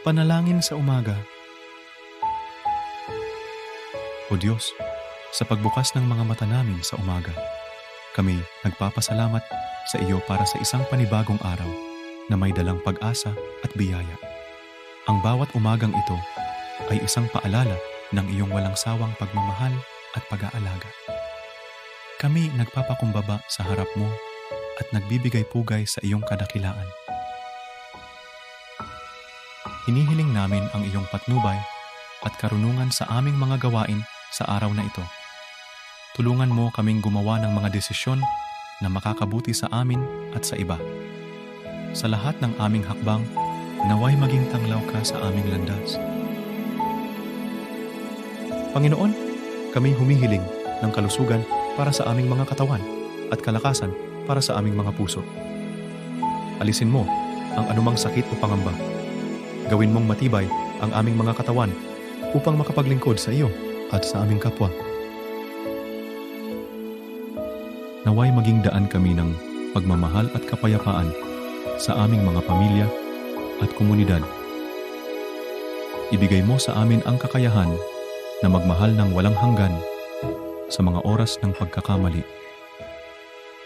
Panalangin sa umaga. O Diyos, sa pagbukas ng mga mata namin sa umaga, kami nagpapasalamat sa iyo para sa isang panibagong araw na may dalang pag-asa at biyaya. Ang bawat umagang ito ay isang paalala ng iyong walang sawang pagmamahal at pag-aalaga. Kami nagpapakumbaba sa harap mo at nagbibigay pugay sa iyong kadakilaan. Hinihiling namin ang iyong patnubay at karunungan sa aming mga gawain sa araw na ito. Tulungan mo kaming gumawa ng mga desisyon na makakabuti sa amin at sa iba. Sa lahat ng aming hakbang, naway maging tanglaw ka sa aming landas. Panginoon, kami humihiling ng kalusugan para sa aming mga katawan at kalakasan para sa aming mga puso. Alisin mo ang anumang sakit o pangamba. Gawin mong matibay ang aming mga katawan upang makapaglingkod sa iyo at sa aming kapwa. Naway maging daan kami ng pagmamahal at kapayapaan sa aming mga pamilya at komunidad. Ibigay mo sa amin ang kakayahan na magmahal ng walang hanggan sa mga oras ng pagkakamali.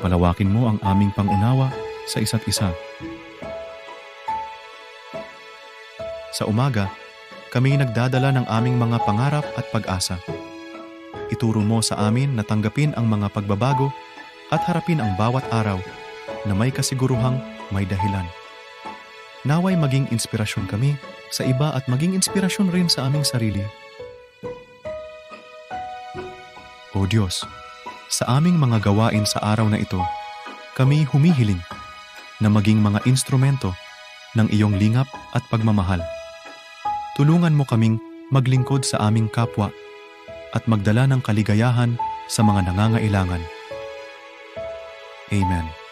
Palawakin mo ang aming pangunawa sa isa't isa. Sa umaga, kami nagdadala ng aming mga pangarap at pag-asa. Ituro mo sa amin na tanggapin ang mga pagbabago at harapin ang bawat araw na may kasiguruhang may dahilan. Naway maging inspirasyon kami sa iba at maging inspirasyon rin sa aming sarili. O Diyos, sa aming mga gawain sa araw na ito, kami humihiling na maging mga instrumento ng iyong lingap at pagmamahal. Tulungan mo kaming maglingkod sa aming kapwa at magdala ng kaligayahan sa mga nangangailangan. Amen.